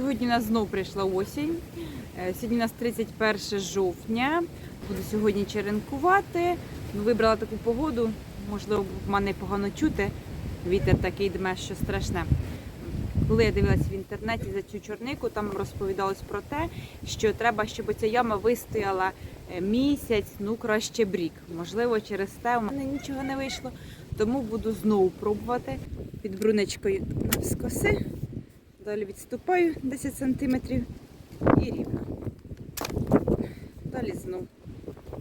Сьогодні у нас знов прийшла осінь. Е, Сьогодні у нас 31 жовтня. Буду сьогодні черенкувати. Ну, Вибрала таку погоду. Можливо, в мене погано чути. Вітер такий дме, що страшне. Коли я дивилась в інтернеті за цю чорнику, там розповідалось про те, що треба, щоб ця яма вистояла е, місяць, ну краще б рік. Можливо, через те у мене нічого не вийшло. Тому буду знову пробувати під брунечкою навскоси. Далі відступаю 10 см і рівно. Далі знову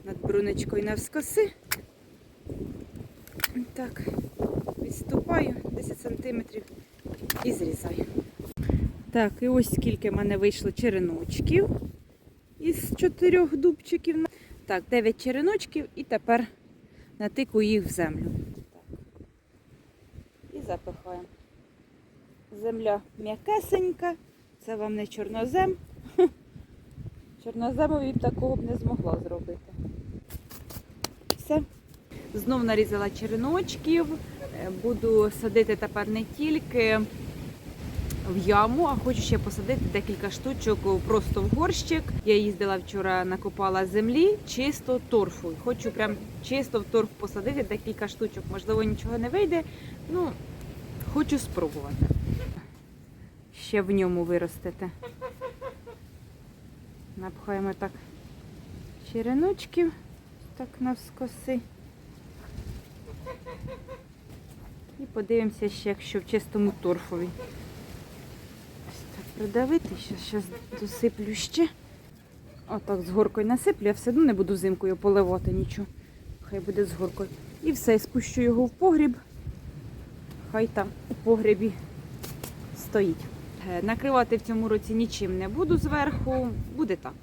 над брунечкою навскоси. Так, відступаю 10 см і зрізаю. Так, і ось скільки в мене вийшло череночків із чотирьох дубчиків. Так, 9 череночків і тепер натикую їх в землю. Так. І запихаємо. Земля м'якесенька, це вам не чорнозем. Чорноземові б такого б не змогла зробити. Все. Знов нарізала череночків. Е, Буду садити тепер не тільки в яму, а хочу ще посадити декілька штучок просто в горщик. Я їздила вчора, накопала землі, чисто торфу. Хочу прям чисто в торф посадити декілька штучок. Можливо, нічого не вийде. Ну, хочу спробувати. Ще в ньому виростити. Напхаємо так череночків, так навскоси. І подивимося ще, якщо в чистому торфові. Ось так придавити, зараз досиплю ще. Отак з горкою насиплю, я все одно не буду взимкою поливати нічого. Хай буде з горкою. І все, спущу його в погріб. Хай там у погребі стоїть. Е, Накривати в цьому році нічим не буду зверху, буде так.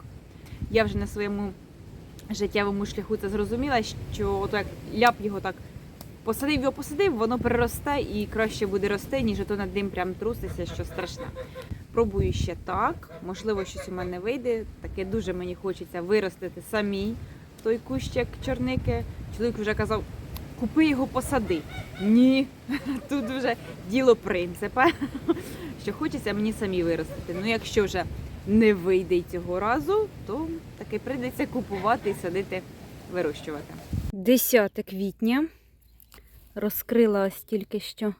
Я вже на своєму життєвому шляху це зрозуміла, що от як ляп його так посадив його, посадив, воно переросте і краще буде рости, ніж то над ним прям труситься, що страшне. Пробую ще так, можливо, щось у мене вийде. Таке дуже мені хочеться виростити самій той кущик чорники. Чоловік вже казав, купи його, посади. Ні, тут вже діло принципа, що хочеться мені самі виростити. Ну, якщо вже не вийде й цього разу, то таки прийдеться купувати і садити, вирощувати. 10 квітня розкрила ось тільки що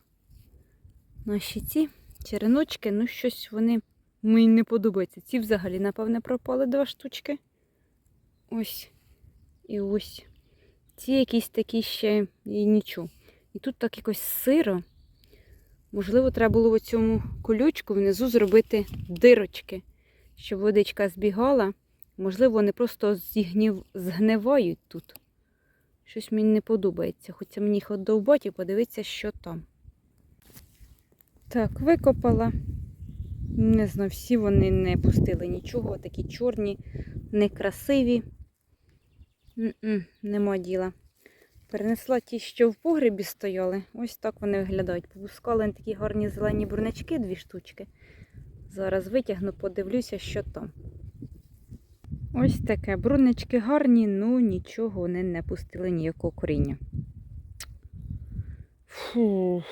наші ці череночки. Ну, щось вони мені не подобаються. Ці взагалі, напевне, пропали два штучки. Ось і ось. Ці якісь такі ще і нічого. І тут так якось сиро. Можливо, треба було в цьому колючку внизу зробити дирочки, щоб водичка збігала. Можливо, вони просто зігнів... згнивають тут. Щось мені не подобається. Хоча мені їх довбать і подивитися, що там. Так, викопала. Не знаю, всі вони не пустили нічого, такі чорні, некрасиві. Нема діла. Перенесла ті, що в погребі стояли. Ось так вони виглядають. Попускали такі гарні зелені бурнячки, дві штучки. Зараз витягну, подивлюся, що там. Ось таке. Брунички гарні, ну нічого вони не пустили ніякого коріння. Фух.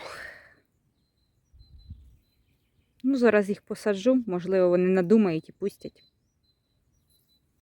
Ну, зараз їх посаджу, можливо, вони надумають і пустять.